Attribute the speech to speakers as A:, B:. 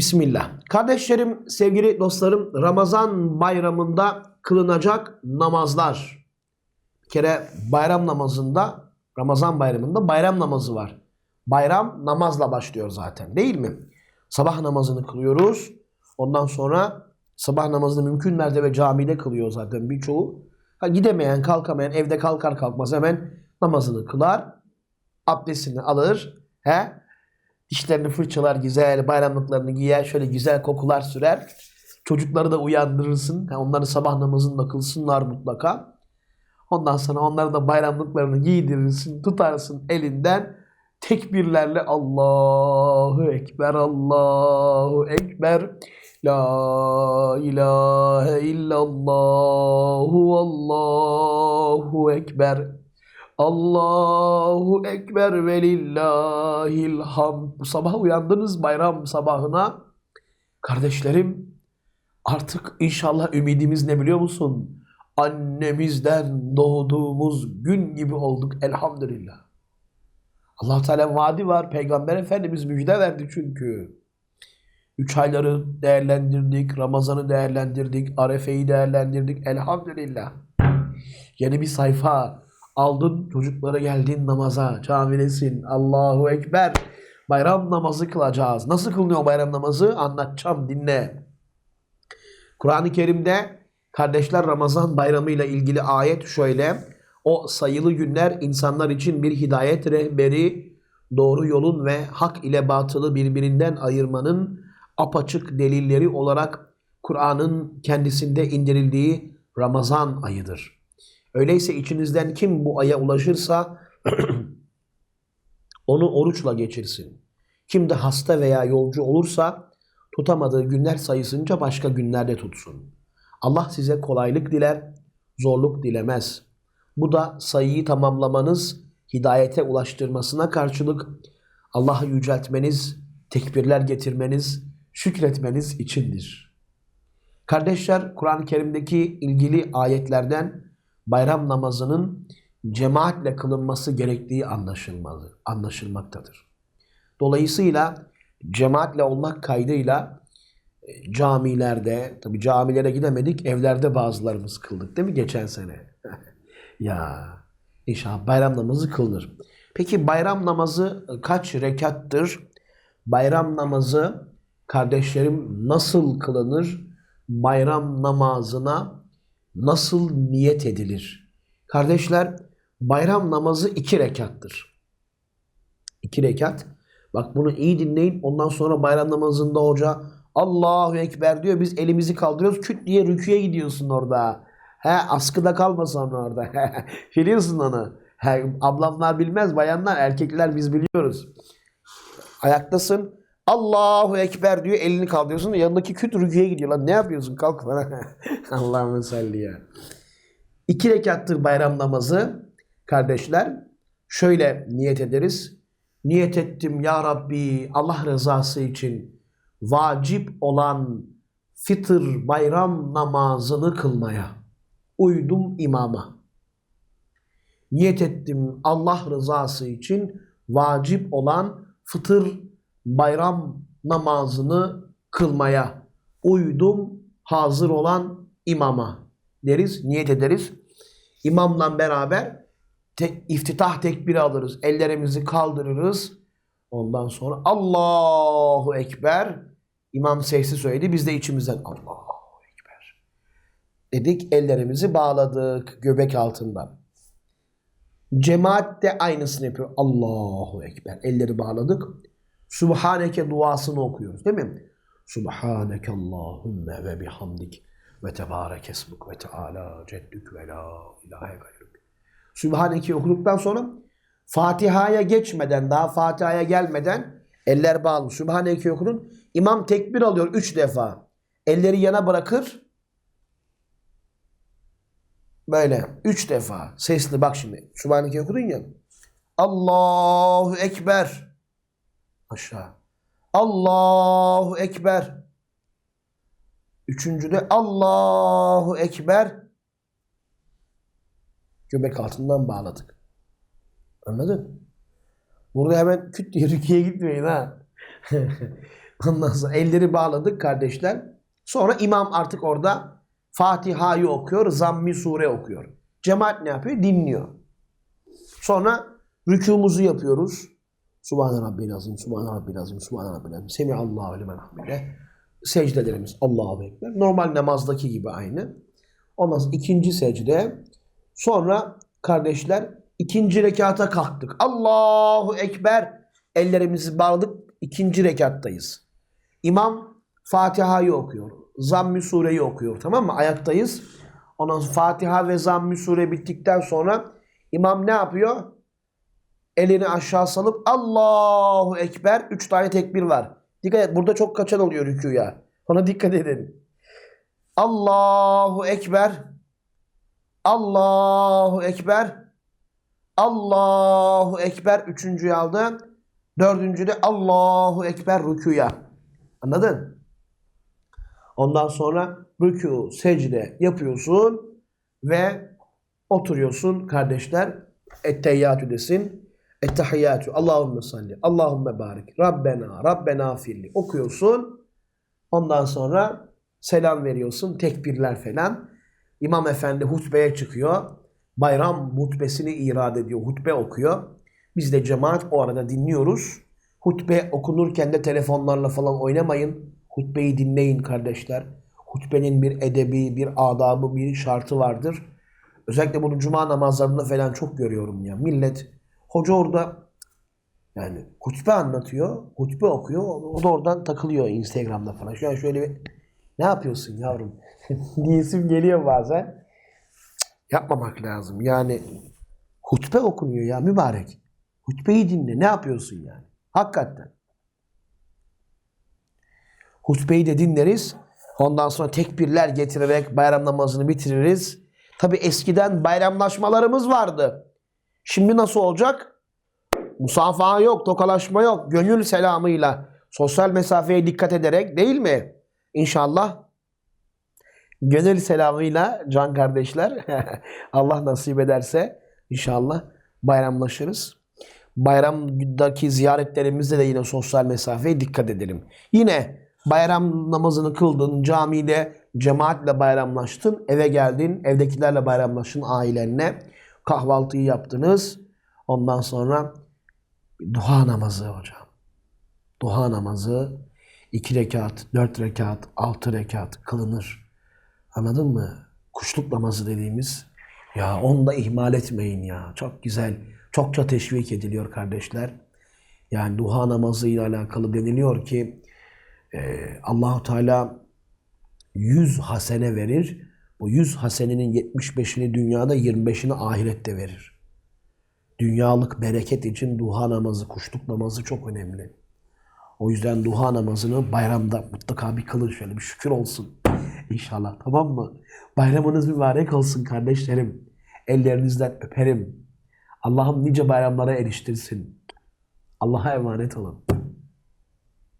A: Bismillah. Kardeşlerim, sevgili dostlarım, Ramazan bayramında kılınacak namazlar. Bir kere bayram namazında, Ramazan bayramında bayram namazı var. Bayram namazla başlıyor zaten değil mi? Sabah namazını kılıyoruz. Ondan sonra sabah namazını mümkün mertebe camide kılıyor zaten birçoğu. Ha, gidemeyen, kalkamayan, evde kalkar kalkmaz hemen namazını kılar. Abdestini alır. He? Dişlerini fırçalar güzel, bayramlıklarını giyer, şöyle güzel kokular sürer. Çocukları da uyandırırsın. Ha, onları sabah namazında kılsınlar mutlaka. Ondan sonra onları da bayramlıklarını giydirirsin, tutarsın elinden. Tekbirlerle Allahu Ekber, Allahu Ekber. La ilahe illallahu Allahu Ekber. Allahu Ekber ve lillahil hamd. Bu sabah uyandınız bayram sabahına. Kardeşlerim artık inşallah ümidimiz ne biliyor musun? Annemizden doğduğumuz gün gibi olduk elhamdülillah. allah Teala vaadi var. Peygamber Efendimiz müjde verdi çünkü. Üç ayları değerlendirdik, Ramazan'ı değerlendirdik, Arefe'yi değerlendirdik. Elhamdülillah. Yeni bir sayfa aldın, çocuklara geldin namaza, camidesin. Allahu Ekber. Bayram namazı kılacağız. Nasıl kılınıyor bayram namazı? Anlatacağım, dinle. Kur'an-ı Kerim'de kardeşler Ramazan bayramı ile ilgili ayet şöyle. O sayılı günler insanlar için bir hidayet rehberi, doğru yolun ve hak ile batılı birbirinden ayırmanın apaçık delilleri olarak Kur'an'ın kendisinde indirildiği Ramazan ayıdır. Öyleyse içinizden kim bu aya ulaşırsa onu oruçla geçirsin. Kim de hasta veya yolcu olursa tutamadığı günler sayısınca başka günlerde tutsun. Allah size kolaylık diler, zorluk dilemez. Bu da sayıyı tamamlamanız, hidayete ulaştırmasına karşılık Allah'ı yüceltmeniz, tekbirler getirmeniz, şükretmeniz içindir. Kardeşler, Kur'an-ı Kerim'deki ilgili ayetlerden bayram namazının cemaatle kılınması gerektiği anlaşılmaktadır. Dolayısıyla cemaatle olmak kaydıyla e, camilerde, tabi camilere gidemedik, evlerde bazılarımız kıldık değil mi geçen sene? ya inşallah bayram namazı kılınır. Peki bayram namazı kaç rekattır? Bayram namazı kardeşlerim nasıl kılınır? Bayram namazına nasıl niyet edilir? Kardeşler bayram namazı iki rekattır. İki rekat. Bak bunu iyi dinleyin. Ondan sonra bayram namazında hoca Allahu Ekber diyor. Biz elimizi kaldırıyoruz. Küt diye rüküye gidiyorsun orada. He askıda kalmasan orada. Biliyorsun onu. He, ablamlar bilmez. Bayanlar, erkekler biz biliyoruz. Ayaktasın. Allahu Ekber diyor. Elini kaldırıyorsun. Yanındaki küt rüküye gidiyor. Lan ne yapıyorsun? Kalk bana. Allah'ım salli ya. İki rekattır bayram namazı. Kardeşler. Şöyle niyet ederiz. Niyet ettim ya Rabbi Allah rızası için vacip olan fitr bayram namazını kılmaya. Uydum imama. Niyet ettim Allah rızası için vacip olan fıtır bayram namazını kılmaya. Uydum hazır olan imama deriz, niyet ederiz. İmamla beraber te, iftitah tekbiri alırız. Ellerimizi kaldırırız. Ondan sonra Allahu Ekber. İmam sesli söyledi. Biz de içimizden Allahu Ekber. Dedik ellerimizi bağladık göbek altından. Cemaat de aynısını yapıyor. Allahu Ekber. Elleri bağladık. Subhaneke duasını okuyoruz değil mi? Subhaneke Allahümme ve bihamdik ve tebarek esmuk ve teala ceddük ve la ilahe gayruk. Sübhaneke'yi okuduktan sonra Fatiha'ya geçmeden, daha Fatiha'ya gelmeden eller bağlı. Sübhaneke'yi okudun. İmam tekbir alıyor üç defa. Elleri yana bırakır. Böyle üç defa. Sesli bak şimdi. Sübhaneke'yi okudun ya. Allahu Ekber. Aşağı. Allahu Ekber. Üçüncüde Allahu Ekber. Göbek altından bağladık. Anladın? Burada hemen küt diye rüküye gitmeyin ha. Ondan sonra elleri bağladık kardeşler. Sonra imam artık orada Fatiha'yı okuyor, Zammi sure okuyor. Cemaat ne yapıyor? Dinliyor. Sonra rükûmuzu yapıyoruz. Subhane Rabbil Azim, Subhane Rabbil Azim, Subhane Rabbil Azim. Semihallahu limen hamide. Secdelerimiz Allahu Ekber. Normal namazdaki gibi aynı. Ondan sonra ikinci secde. Sonra kardeşler ikinci rekata kalktık. Allahu Ekber. Ellerimizi bağladık. İkinci rekattayız. İmam Fatiha'yı okuyor. Zamm-ı Sure'yi okuyor. Tamam mı? Ayaktayız. Ondan sonra Fatiha ve Zamm-ı Sure bittikten sonra imam ne yapıyor? Elini aşağı salıp Allahu Ekber. Üç tane tekbir var. Dikkat et. Burada çok kaçan oluyor rüküya. Ona dikkat edin. Allahu Ekber. Allahu Ekber. Allahu Ekber. Üçüncüyü aldı. Dördüncü de Allahu Ekber rüküya. Anladın? Ondan sonra rükû, secde yapıyorsun ve oturuyorsun kardeşler. Etteyyatü desin. Ettehiyyatü. Allahümme salli. Allahümme barik. Rabbena. Rabbena firli. Okuyorsun. Ondan sonra selam veriyorsun. Tekbirler falan. İmam efendi hutbeye çıkıyor. Bayram hutbesini irad ediyor. Hutbe okuyor. Biz de cemaat o arada dinliyoruz. Hutbe okunurken de telefonlarla falan oynamayın. Hutbeyi dinleyin kardeşler. Hutbenin bir edebi, bir adabı, bir şartı vardır. Özellikle bunu cuma namazlarında falan çok görüyorum ya. Millet, hoca orada yani hutbe anlatıyor, hutbe okuyor. O da oradan takılıyor Instagram'da falan. Şu an şöyle bir ne yapıyorsun yavrum? diyesim geliyor bazen. Yapmamak lazım. Yani hutbe okunuyor ya mübarek. Hutbeyi dinle. Ne yapıyorsun yani? Hakikaten. Hutbeyi de dinleriz. Ondan sonra tekbirler getirerek bayram namazını bitiririz. Tabi eskiden bayramlaşmalarımız vardı. Şimdi nasıl olacak? Musafaha yok, tokalaşma yok. Gönül selamıyla, sosyal mesafeye dikkat ederek değil mi? İnşallah gönül selamıyla can kardeşler Allah nasip ederse inşallah bayramlaşırız. Bayramdaki ziyaretlerimizde de yine sosyal mesafeye dikkat edelim. Yine bayram namazını kıldın, camide cemaatle bayramlaştın, eve geldin, evdekilerle bayramlaştın ailenle. Kahvaltıyı yaptınız. Ondan sonra duha namazı hocam. Duha namazı 2 rekat, 4 rekat, 6 rekat kılınır. Anladın mı? Kuşluk namazı dediğimiz. Ya onu da ihmal etmeyin ya. Çok güzel. Çokça teşvik ediliyor kardeşler. Yani duha namazı ile alakalı deniliyor ki e, Allahu Teala 100 hasene verir. Bu 100 hasenenin 75'ini dünyada 25'ini ahirette verir. Dünyalık bereket için duha namazı, kuşluk namazı çok önemli. O yüzden duha namazını bayramda mutlaka bir kılın şöyle bir şükür olsun. İnşallah tamam mı? Bayramınız mübarek olsun kardeşlerim. Ellerinizden öperim. Allah'ım nice bayramlara eriştirsin. Allah'a emanet olun.